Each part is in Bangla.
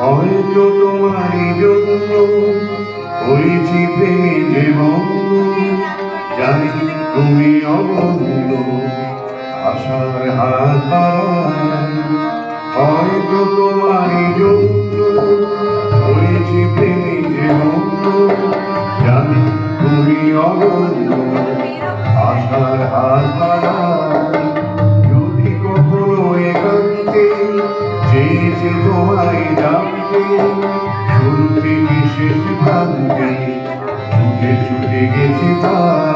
হয়তো তোমারই জন্য করেছি প্রেমী জীবন জানি তুমি অবন্ধ আশার হাত। হয়তো তোমারই জন্য চেয়েছে তোমায় জানতে শুনতে বিশেষ শেষ প্রান্তে ছুটে ছুটে গেছি তাই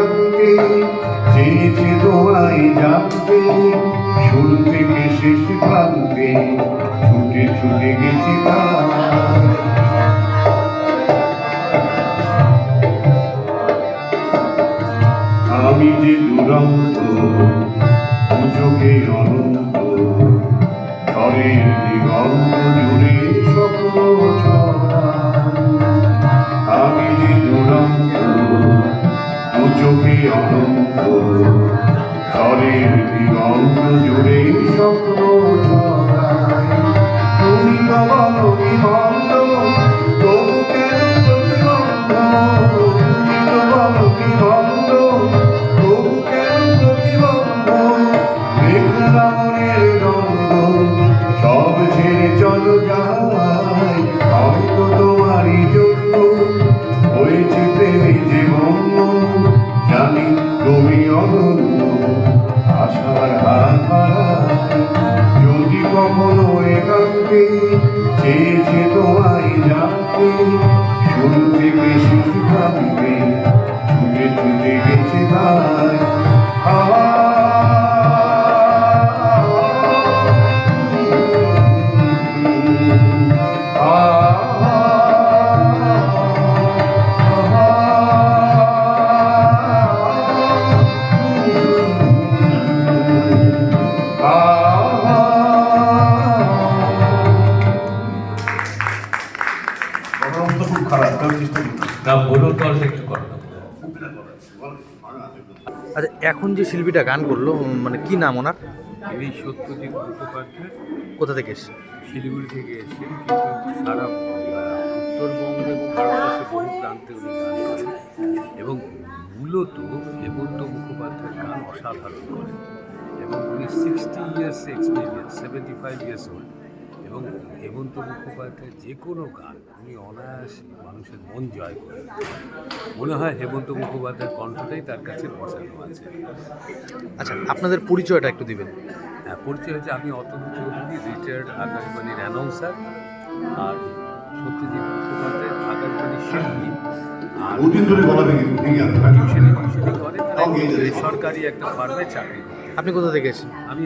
জানতে শুরু থেকে শেষ প্রান্তে ছুটে ছুটে গেছি আমি যে দুরন্ত চোখে অনন্ত ঝড়ের দিগন্ত জুড়ে ঝড়ের দিগন্ত জুড়ে স্বপ্ন না বলুন তাহলে একটু করো আচ্ছা এখন যে শিল্পীটা গান করল মানে কি নাম ওনার? ইনি সত্যজিৎ মুখোপাধ্যায়। কোথা থেকে এসছে শিলিগুড়ি থেকে এসেছেন কিন্তু সারা উত্তরবঙ্গ এবং ভারতবর্ষের বহু প্রান্তে উনি গান করেন। এবং মূলত হেমন্ত মুখোপাধ্যায়ের গান অসাধারণ করেন। এবং উনি sixty years experience seventy five years old এবং হেমন্ত মুখোপাধ্যায়ের যে কোনো গান উনি অনায়াসে মানুষের মন জয় করেন মনে হয় হেমন্ত মুখোপাধ্যায়ের কণ্ঠটাই তার কাছে বসানো আছে। আচ্ছা আপনাদের পরিচয়টা একটু দিবেন। হ্যাঁ পরিচয় হচ্ছে আমি অতনু চৌধুরী রিটায়ার্ড আকাশবাণীর অ্যানাউন্সার আর সত্যজিৎ মুখোপাধ্যায় আকাশবাণীর শিল্পী। আর টিউশনি টিউশনি করে সরকারি একটা ফার্মে চাকরি আপনি কোথা থেকে এসেছেন? আমি